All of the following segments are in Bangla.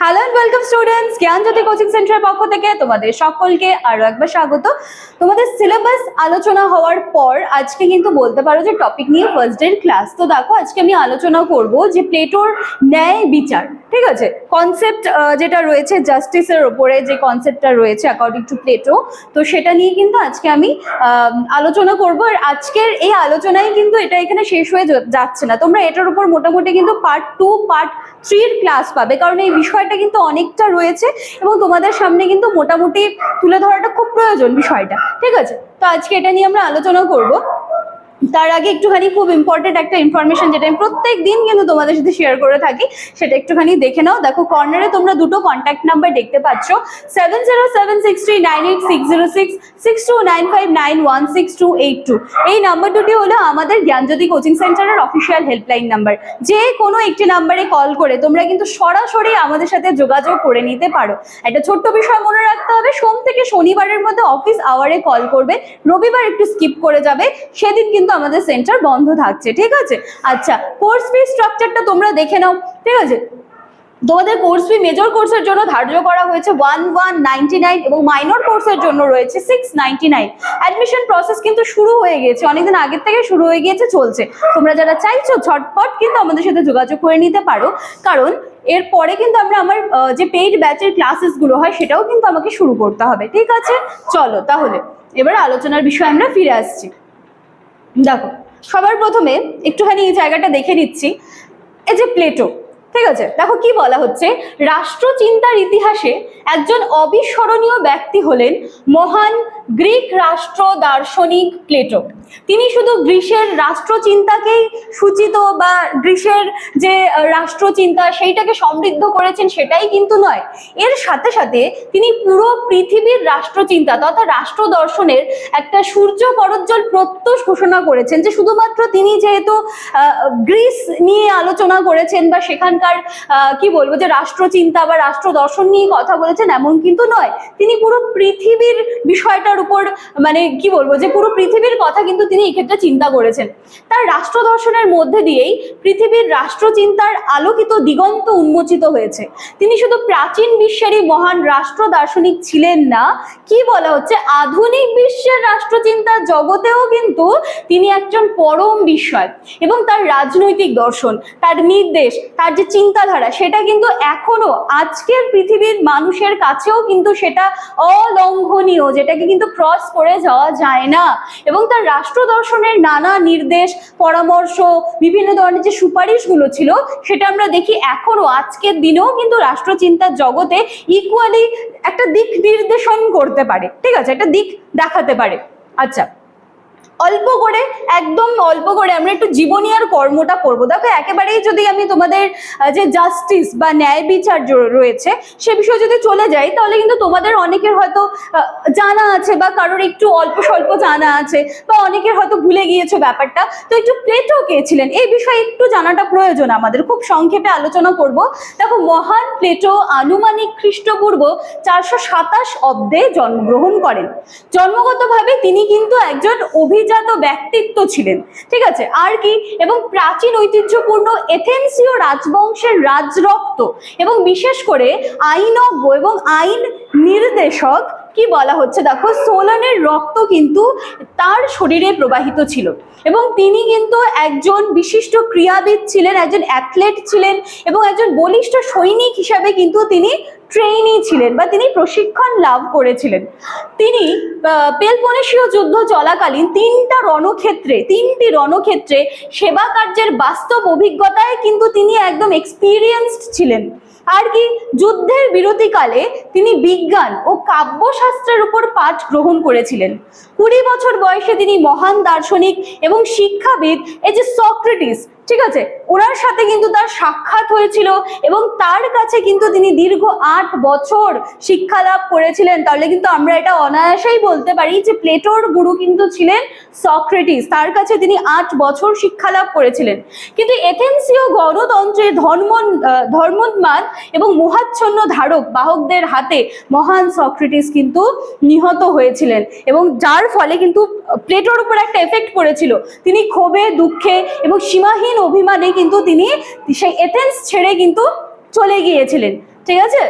Hello and welcome students Gyanjyoti coaching সেন্টারের পক্ষ থেকে তোমাদের সকলকে আরও একবার স্বাগত। তোমাদের সিলেবাস আলোচনা হওয়ার পর আজকে কিন্তু বলতে পারো যে টপিক নিয়ে ফার্স্ট ডে ক্লাস তো দেখো, আজকে আমি আলোচনা করব যে প্লেটোর ন্যায় বিচার, ঠিক আছে? কনসেপ্ট যেটা রয়েছে জাস্টিসের ওপরে যে কনসেপ্টটা রয়েছে অ্যাকর্ডিং টু প্লেটো তো সেটা নিয়ে কিন্তু আজকে আমি আলোচনা করব। আর আজকের এই আলোচনায় কিন্তু এটা এখানে শেষ হয়ে যাচ্ছে না। তোমরা এটার উপর মোটামুটি কিন্তু পার্ট টু পার্ট থ্রির ক্লাস পাবে। কারণ এই বিষয়টা কিন্তু অনেকটা রয়েছে এবং তোমাদের সামনে কিন্তু মোটামুটি তুলে ধরাটা খুব প্রয়োজন বিষয়টা। ঠিক আছে? তো আজকে এটা নিয়ে আমরা আলোচনা করব। তার আগে একটুখানি খুব ইম্পর্টেন্ট একটা ইনফরমেশন যেটা আমি প্রত্যেক দিন কিন্তু তোমাদের সাথে শেয়ার করে থাকি, সেটা একটুখানি দেখে নাও। দেখো কর্নারে তোমরা দুটো কন্ট্যাক্ট নাম্বার দেখতে পাচ্ছ। Seven zero seven six three nine eight six zero six six two nine five nine one six two eight two এই নাম্বার দুটি হলো আমাদের জ্ঞানজ্যোতি কোচিং সেন্টারের অফিসিয়াল হেল্পলাইন নাম্বার যে কোনো একটি নাম্বারে কল করে তোমরা কিন্তু সরাসরি আমাদের সাথে যোগাযোগ করে নিতে পারো। একটা ছোট্ট বিষয় মনে রাখতে হবে, সোম থেকে শনিবারের মধ্যে অফিস আওয়ারে কল করবে। রবিবার একটু স্কিপ করে যাবে। সেদিন কিন্তু আমাদের সেন্টার বন্ধ থাকছে, ঠিক আছে? আচ্ছা কোর্স ফি স্ট্রাকচারটা তোমরা দেখে নাও, ঠিক আছে? তোমাদের কোর্স ফি মেজর কোর্সের জন্য ধার্য করা হয়েছে ওয়ান ওয়ান নাইনটি নাইন এবং মাইনর কোর্সের জন্য রয়েছে six ninety nine admission process কিন্তু শুরু হয়ে গিয়েছে, অনেকদিন আগের থেকে শুরু হয়ে গিয়েছে, চলছে। তোমরা যারা চাইছো, ঝটপট কিন্তু আমাদের সাথে যোগাযোগ করে নিতে পারো। কারণ এরপরে কিন্তু আমরা আমার যে পেইড ব্যাচের ক্লাসেসগুলো হয়, সেটাও কিন্তু আমাকে শুরু করতে হবে, ঠিক আছে? চলো তাহলে, এবার আলোচনার বিষয়ে আমরা ফিরে আসছি। দেখো, সবার প্রথমে একটুখানি এই জায়গাটা দেখে নিচ্ছি। এই যে প্লেটো, ঠিক আছে? দেখো কি বলা হচ্ছে? রাষ্ট্রচিন্তার ইতিহাসে একজন অবিস্মরণীয় ব্যক্তি হলেন মহান গ্রিক রাষ্ট্র দার্শনিক প্লেটো। তিনি শুধু গ্রীসের রাষ্ট্রচিন্তাকেই সূচিত বা গ্রীসের যে রাষ্ট্রচিন্তা সেইটাকে সমৃদ্ধ করেছেন সেটাই কিন্তু নয়। এর সাথে সাথে তিনি পুরো পৃথিবীর রাষ্ট্রচিন্তা তথা রাষ্ট্র দর্শনের একটা সূর্য করজ্জ্বল প্রত্যুষ ঘোষণা করেছেন যে শুধুমাত্র তিনি যেহেতু গ্রিস নিয়ে আলোচনা করেছেন বা সেখানকার কি বলব যে রাষ্ট্রচিন্তা বা রাষ্ট্র দর্শন নিয়ে কথা বলেছেন এমন কিন্তু নয়। তিনি পুরো পৃথিবীর বিষয়টার উপর মানে কি বলব, যে পুরো পৃথিবীর কথা কিন্তু তিনি এক্ষেত্রে চিন্তা করেছেন। তার রাষ্ট্র দর্শনের মধ্যে দিয়েই পৃথিবীর রাষ্ট্রচিন্তার আলোকিত দিগন্ত উন্মোচিত হয়েছে। তিনি শুধু প্রাচীন বিশ্বেরই মহান রাষ্ট্র দার্শনিক ছিলেন না, কি বলা হচ্ছে, আধুনিক বিশ্বের রাষ্ট্রচিন্তার জগতেও কিন্তু তিনি একজন পরম বিষয় এবং তার রাজনৈতিক দর্শন, তার নির্দেশ, তার যে চিন্তাধারা, সেটা কিন্তু এখনও আজকের পৃথিবীর মানুষের কাছেও কিন্তু সেটা অলঙ্ঘনীয়, যেটাকে কিন্তু ক্রস করে যাওয়া যায় না। এবং তার রাষ্ট্র দর্শনের নানা নির্দেশ, পরামর্শ, বিভিন্ন ধরনের যে সুপারিশগুলো ছিল, সেটা আমরা দেখি এখনও। আজকের দিনেও কিন্তু রাষ্ট্রচিন্তার জগতে ইকুয়ালি একটা দিক নির্দেশন করতে পারে। ঠিক আছে? একটা দিক দেখাতে পারে। আচ্ছা। অল্প করে, একদম অল্প করে আমরা একটু জীবনী আর কর্মটা পড়ব দেখো, একেবারেই যদি আমি তোমাদের যে জাস্টিস বা ন্যায় বিচার রয়েছে, সে বিষয়ে যদি চলে যাই, তাহলে কিন্তু তোমাদের অনেকের হয়তো জানা আছে বা কারোর একটু অল্প স্বল্প জানা আছে বা অনেকের হয়তো ভুলে গিয়েছো ব্যাপারটা। তো একটু প্লেটো কে ছিলেন, এই বিষয়ে একটু জানাটা প্রয়োজন আমাদের। খুব সংক্ষেপে আলোচনা করব। দেখো, মহান প্লেটো আনুমানিক খ্রিস্টপূর্ব চারশো সাতাশ অব্দে জন্মগ্রহণ করেন। জন্মগতভাবে তিনি কিন্তু একজন অভিজাত ব্যক্তিত্ব ছিলেন, ঠিক আছে? আর কি? এবং প্রাচীন ঐতিহ্যপূর্ণ এথেন্সীয় রাজবংশের রাজরক্ত এবং বিশেষ করে আইনজ্ঞ এবং আইন নির্দেশক কি বলা হচ্ছে? দেখো, সোলানের রক্ত কিন্তু তার শরীরে প্রবাহিত ছিল এবং তিনি কিন্তু একজন বিশিষ্ট ক্রীড়াবিদ ছিলেন, একজন অ্যাথলেট ছিলেন এবং একজন বলিষ্ঠ সৈনিক হিসাবে কিন্তু তিনি ট্রেইনি ছিলেন বা তিনি প্রশিক্ষণ লাভ করেছিলেন। তিনি পেলপনেশীয় যুদ্ধ চলাকালীন তিনটা রণক্ষেত্রে, তিনটি রণক্ষেত্রে সেবা কার্যের বাস্তব অভিজ্ঞতায় কিন্তু তিনি একদম এক্সপিরিয়েন্সড ছিলেন। আর কি, যুদ্ধের বিরতিকালে তিনি বিজ্ঞান ও কাব্যশাস্ত্রের উপর পাঠ গ্রহণ করেছিলেন। কুড়ি বছর বয়সে তিনি মহান দার্শনিক এবং শিক্ষাবিদ, এই যে সক্রেটিস, ঠিক আছে? ওনার সাথে কিন্তু তার সাক্ষাৎ হয়েছিল এবং তার কাছে কিন্তু তিনি দীর্ঘ আট বছর শিক্ষা লাভ করেছিলেন। তাহলে কিন্তু আমরা এটা অনায়াসেই বলতে পারি যে প্লেটোর গুরু কিন্তু ছিলেন সক্রেটিস। তার কাছে তিনি আট বছর শিক্ষা লাভ করেছিলেন। কিন্তু এথেন্সীয় গণতন্ত্রের ধর্ম ধর্মোন্মাদ এবং মোহাচ্ছন্ন ধারক বাহকদের হাতে মহান সক্রেটিস কিন্তু নিহত হয়েছিলেন। এবং যার ফলে কিন্তু প্লেটোর উপর একটা এফেক্ট পড়েছিল। তিনি ক্ষোভে, দুঃখে এবং সীমাহীন অভিমানে কিন্তু তিনি সেই এথেন্স ছেড়ে কিন্তু চলে গিয়েছিলেন। ঠিক আছে?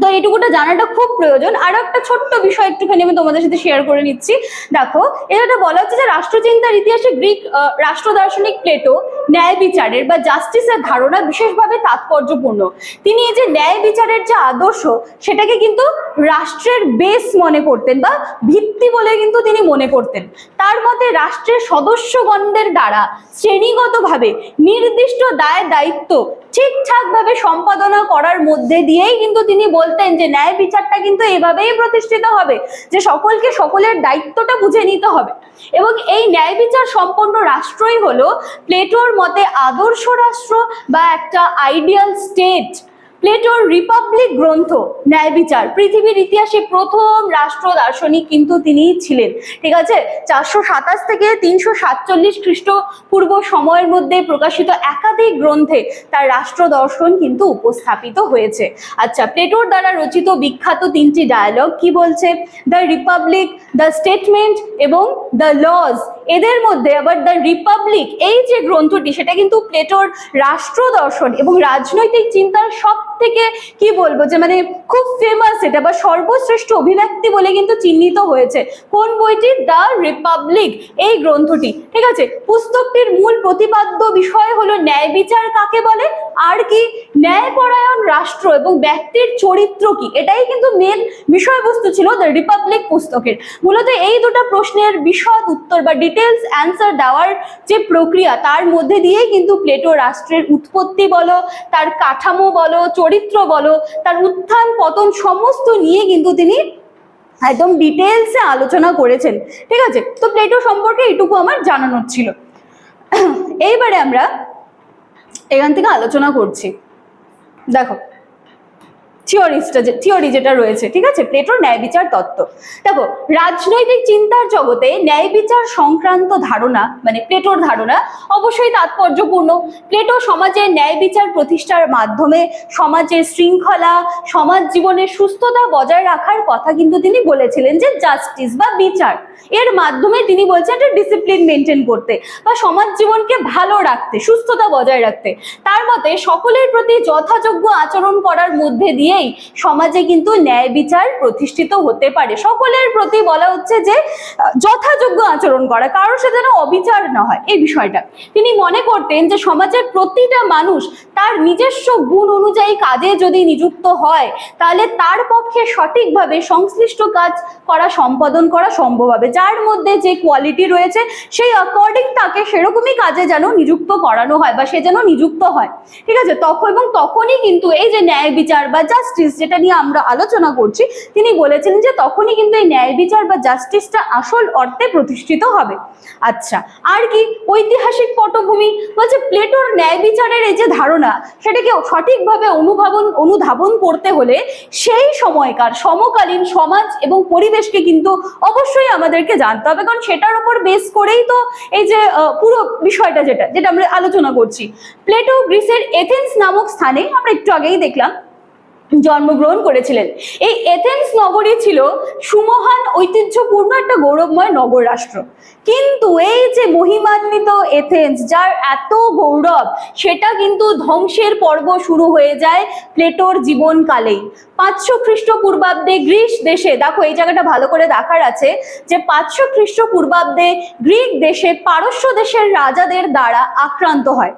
তো এইটুকুটা জানাটা খুব প্রয়োজন। আর একটা ছোট্ট বিষয় একটুখানি আমি তোমাদের সাথে শেয়ার করে নিচ্ছি। দেখো এটা বলা হচ্ছে যে রাষ্ট্রচিন্তার ইতিহাসে গ্রিক রাষ্ট্র দার্শনিক প্লেটো ন্যায় বিচারের বা জাস্টিসের ধারণা বিশেষভাবে তাৎপর্যপূর্ণ। তিনি এই যে ন্যায় বিচারের যে আদর্শ, সেটাকে কিন্তু রাষ্ট্রের বেস মনে করতেন বা ভিত্তি বলে কিন্তু তিনি মনে করতেন। তার মতে রাষ্ট্রের সদস্যগণদের দ্বারা শ্রেণীগতভাবে নির্দিষ্ট দায় দায়িত্ব ঠিকঠাকভাবে সম্পাদনা করার মধ্যে দিয়েই কিন্তু তিনি বলতেন যে ন্যায় বিচারটা কিন্তু এভাবেই প্রতিষ্ঠিত হবে যে সকলকে সকলের দায়িত্বটা বুঝে নিতে হবে। এবং এই ন্যায় বিচার সম্পন্ন রাষ্ট্রই হলো প্লেটোর মতে আদর্শ রাষ্ট্র বা একটা আইডিয়াল স্টেট প্লেটোর রিপাবলিক গ্রন্থ, ন্যায় বিচার, পৃথিবীর ইতিহাসে প্রথম রাষ্ট্র দার্শনিক কিন্তু তিনি ছিলেন। ঠিক আছে? চারশো সাতাশ থেকে তিনশো সাতচল্লিশ খ্রিস্টপূর্ব সময়ের মধ্যে প্রকাশিত একাধিক গ্রন্থে তার রাষ্ট্র দর্শন কিন্তু উপস্থাপিত হয়েছে। আচ্ছা প্লেটোর দ্বারা রচিত বিখ্যাত তিনটি ডায়ালগ কি বলছে? দ্য রিপাবলিক দ্য স্টেটমেন্ট এবং দ্য লজ এদের মধ্যে আবার দ্য রিপাবলিক এই যে গ্রন্থটি, সেটা কিন্তু প্লেটোর রাষ্ট্র দর্শন এবং রাজনৈতিক চিন্তার সব থেকে কি বলব যে মানে খুব ফেমাস এটা বা সর্বশ্রেষ্ঠ অভিব্যক্তি বলে কিন্তু চিহ্নিত হয়েছে। কোন বইটি? দ্য রিপাবলিক, এই গ্রন্থটি। ঠিক আছে? পুস্তকটির মূল প্রতিপাদ্য বিষয় হলো ন্যায় বিচার কাকে বলে? আর কি? ন্যায়পরায়ণ রাষ্ট্র এবং ব্যক্তির চরিত্র কি? এটাই কিন্তু মেন বিষয়বস্তু ছিল দ্য রিপাবলিক পুস্তকের। মূলত এই দুটো প্রশ্নের বিশদ উত্তর বা ডিটেলস অ্যান্সার দেওয়ার যে প্রক্রিয়া, তার মধ্যে দিয়েই কিন্তু প্লেটো রাষ্ট্রের উৎপত্তি বলো, তার কাঠামো বলো চরিত্র বলো, তার উত্থান, পতন সমস্ত নিয়ে কিন্তু তিনি একদম ডিটেলসে আলোচনা করেছেন। ঠিক আছে? তো প্লেটো সম্পর্কে এটুকু আমার জানানোর ছিল। এইবারে আমরা এখান থেকে আলোচনা করছি। দেখো থিওরিসটা যে, থিওরি যেটা রয়েছে, ঠিক আছে? প্লেটোর ন্যায় বিচার তত্ত্ব। দেখো, রাজনৈতিক চিন্তার জগতে ন্যায় বিচার সংক্রান্ত ধারণা মানে প্লেটোর ধারণা, অবশ্যই তাৎপর্যপূর্ণ। প্লেটো সমাজের ন্যায় বিচার প্রতিষ্ঠার মাধ্যমে সমাজের শৃঙ্খলা, সমাজ জীবনের সুস্থতা বজায় রাখার কথা কিন্তু তিনি বলেছিলেন যে জাস্টিস বা বিচার। এর মাধ্যমে তিনি বলছেন একটা ডিসিপ্লিন মেনটেন করতে বা সমাজ জীবনকে ভালো রাখতে, সুস্থতা বজায় রাখতে। তার মতে সকলের প্রতি যথাযোগ্য আচরণ করার মধ্যে দিয়েই সমাজে কিন্তু ন্যায় বিচার প্রতিষ্ঠিত হতে পারে। সকলের প্রতি বলা হচ্ছে যে, যথাযোগ্য আচরণ করা, কারোর সাথে যেন অবিচার না হয়, এই বিষয়টা। তিনি মনে করতেন যে, সমাজের প্রতিটা মানুষ তার নিজস্ব গুণ অনুযায়ী কাজে যদি নিযুক্ত হয়, তাহলে তার পক্ষে সঠিকভাবে সংশ্লিষ্ট কাজ করা, সম্পাদন করা সম্ভব হবে। যার মধ্যে যে কোয়ালিটি রয়েছে, সেই অ্যাকর্ডিং তাকে সেরকমই কাজে যেন নিযুক্ত করানো হয় বা সে যেন নিযুক্ত হয়। ঠিক আছে? তখন এবং তখনই কিন্তু এই যে ন্যায় বিচার বা জাস্টিস যেটা নিয়ে আমরা আলোচনা করছি, তিনি বলেছিলেন যে তখনই কিন্তু এই ন্যায় বিচার বা জাস্টিসটা আসল অর্থে প্রতিষ্ঠিত হবে। আচ্ছা আর কি? ঐতিহাসিক পটভূমি? বলছে প্লেটোর ন্যায় বিচারের এই যে ধারণা, সেটাকে সঠিকভাবে অনুভাবন অনুধাবন করতে হলে সেই সময়কার সমকালীন সমাজ এবং পরিবেশকে কিন্তু অবশ্যই আমাদেরকে জানতে হবে। কারণ সেটার উপর বেস করেই তো এই যে পুরো বিষয়টা যেটা যেটা আমরা আলোচনা করছি। প্লেটো গ্রিসের এথেন্স নামক স্থানে, আমরা একটু আগেই দেখলাম জন্মগ্রহণ করেছিলেন। এই এথেন্স নগরী ছিল সুমহান ঐতিহ্যপূর্ণ একটা গৌরবময় নগর রাষ্ট্র। কিন্তু এই যে মহিমান্বিত এথেন্স যার এত গৌরব, সেটা কিন্তু ধ্বংসের পর্ব শুরু হয়ে যায় প্লেটোর জীবনকালেই। পাঁচশো খ্রিস্টপূর্বাব্দে গ্রিস দেশে, দেখো এই জায়গাটা ভালো করে দেখার আছে, যে পাঁচশো খ্রিস্টপূর্বাব্দে গ্রিক দেশে পারস্য দেশের রাজাদের দ্বারা আক্রান্ত হয়।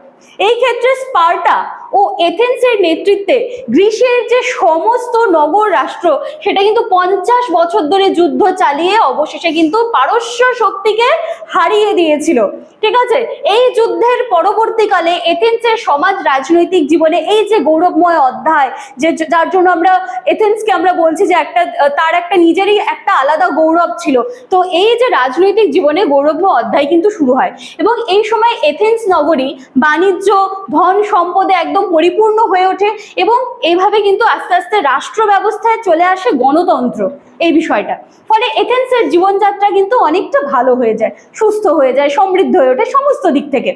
এই ক্ষেত্রে স্পার্টা ও এথেন্সের নেতৃত্বে গ্রিসের যে সমস্ত নগর রাষ্ট্র, সেটা কিন্তু পঞ্চাশ বছর ধরে যুদ্ধ চালিয়ে অবশেষে কিন্তু পারস্য শক্তিকে হারিয়ে দিয়েছিল। ঠিক আছে? এই যুদ্ধের পরবর্তীকালে এথেন্সের সমাজ রাজনৈতিক জীবনে এই যে গৌরবময় অধ্যায়, যে যার জন্য আমরা এথেন্সকে আমরা বলছি যে একটা, তার একটা নিজেরই একটা আলাদা গৌরব ছিল। তো এই যে রাজনৈতিক জীবনে গৌরবময় অধ্যায় কিন্তু শুরু হয়। এবং এই সময় এথেন্স নগরী বাণিজ্য, ধন সম্পদে একদম পরিপূর্ণ হয়ে ওঠে এবং এইভাবে কিন্তু আস্তে আস্তে রাষ্ট্র ব্যবস্থায় চলে আসে গণতন্ত্র এই বিষয়টা। ফলে এথেন্সের জীবনযাত্রা কিন্তু অনেকটা ভালো হয়ে যায়, সুস্থ হয়ে যায়, সমৃদ্ধ হয়ে ওঠে সমস্ত দিক থেকে।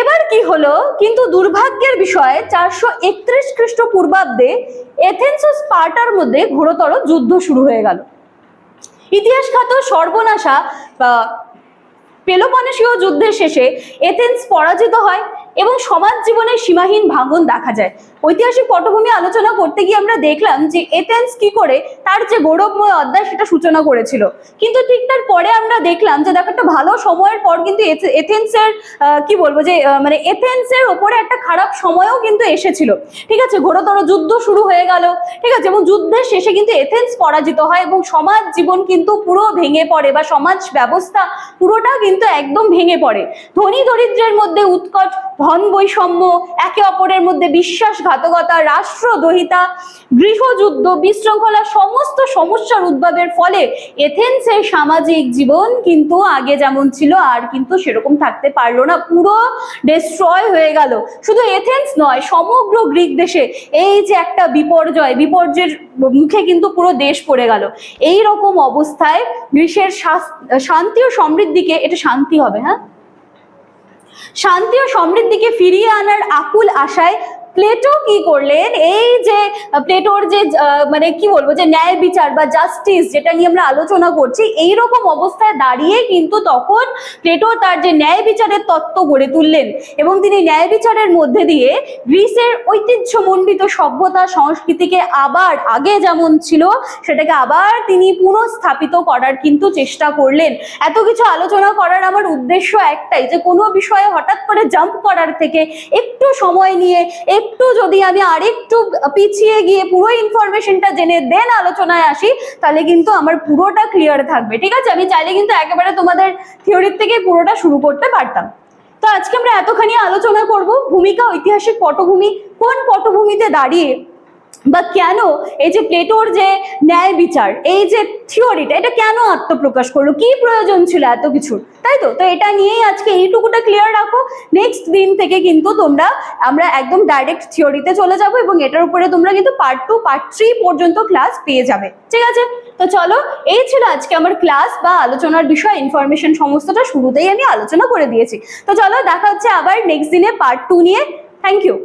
এবার কি হলো, কিন্তু দুর্ভাগ্যের বিষয়, চারশো একত্রিশ খ্রিস্টপূর্বাব্দে এথেন্স ও স্পার্টার মধ্যে ঘোরতর যুদ্ধ শুরু হয়ে গেল। ইতিহাস খ্যাত সর্বনাশা পেলোপনেশীয় যুদ্ধের শেষে এথেন্স পরাজিত হয়। এবং সমাজ জীবনের সীমাহীন ভাঙন দেখা যায়। ঐতিহাসিক পটভূমি আলোচনা করতে গিয়ে আমরা দেখলাম যে এথেন্স কি করে, তার যে গৌরবময় অধ্যায় সেটা সূচনা করেছিল। কিন্তু ঠিক তার পরে আমরা দেখলাম যে দেখো একটা ভালো সময়ের পর কিন্তু এথ- এথেন্সের কি বলব যে মানে এথেন্সের ওপরে একটা খারাপ সময়ও কিন্তু এসেছিল। ঠিক আছে, ঘোরতর যুদ্ধ শুরু হয়ে গেল। ঠিক আছে, এবং যুদ্ধের শেষে কিন্তু এথেন্স পরাজিত হয় এবং সমাজ জীবন কিন্তু পুরো ভেঙে পড়ে বা সমাজ ব্যবস্থা পুরোটা কিন্তু একদম ভেঙে পড়ে। ধনী দরিদ্রের মধ্যে উৎকট ধন বৈষম্য, একে অপরের মধ্যে বিশ্বাসঘাতকতা, রাষ্ট্রদ্রোহিতা, গৃহযুদ্ধ, বিশৃঙ্খলা, সমস্ত সমস্যার উদ্ভবের ফলে এথেন্সের সামাজিক জীবন কিন্তু আগে যেমন ছিল, আর কিন্তু সেরকম থাকতে পারল না। পুরো ডিস্ট্রয় হয়ে গেল। শুধু এথেন্স নয়, সমগ্র গ্রিক দেশে এই যে একটা বিপর্যয়, বিপর্যয়ের মুখে কিন্তু পুরো দেশ পড়ে গেল। এই রকম অবস্থায় গ্রীসের শাস- শান্তি ও সমৃদ্ধিকে এটা শান্তি হবে হ্যাঁ? শান্তি ও সমৃদ্ধিকে ফিরিয়ে আনার আকুল আশায় প্লেটো কি করলেন? এই যে প্লেটোর যে মানে কি বলব, যে ন্যায় বিচার বা জাস্টিস যেটা নিয়ে আমরা আলোচনা করছি এই রকম অবস্থায় দাঁড়িয়ে কিন্তু তখন প্লেটো তার যে ন্যায় বিচারের তত্ত্ব গড়ে তুললেন এবং তিনি ন্যায় বিচারের মধ্যে দিয়ে গ্রিসের ঐতিহ্যমণ্ডিত সভ্যতা সংস্কৃতিকে আবার আগে যেমন ছিল, সেটাকে আবার তিনি পুনঃস্থাপিত করার কিন্তু চেষ্টা করলেন। এত কিছু আলোচনা করার আমার উদ্দেশ্য একটাই যে কোনো বিষয়ে হঠাৎ করে জাম্প করার থেকে একটু সময় নিয়ে একটু যদি আমি আরেকটু পিছিয়ে গিয়ে পুরো ইনফরমেশনটা জেনে দেন আলোচনায় আসি, তাহলে কিন্তু আমার পুরোটা ক্লিয়ার থাকবে। ঠিক আছে? আমি চাইলে কিন্তু একেবারে তোমাদের থিওরির থেকে পুরোটা শুরু করতে পারতাম। তো আজকে আমরা এতখানি আলোচনা করব, ভূমিকা ঐতিহাসিক পটভূমি, কোন পটভূমিতে দাঁড়িয়ে বা কেন এই যে প্লেটোর যে ন্যায় বিচার, এই যে থিওরিটা, এটা কেন আত্মপ্রকাশ করল? কি প্রয়োজন ছিল এত কিছুর? তাই তো? তো এটা নিয়েই আজকে এইটুকুটা ক্লিয়ার রাখো। নেক্সট দিন থেকে কিন্তু তোমরা, আমরা একদম ডাইরেক্ট থিওরিতে চলে যাব এবং এটার উপরে তোমরা কিন্তু পার্ট টু পার্ট থ্রি পর্যন্ত ক্লাস পেয়ে যাবে। ঠিক আছে? তো চলো, এই ছিল আজকে আমার ক্লাস বা আলোচনার বিষয় ইনফরমেশন সমস্তটা শুরুতেই আমি আলোচনা করে দিয়েছি। তো চলো, দেখা হচ্ছে আবার নেক্সট দিনে পার্ট টু নিয়ে। Thank you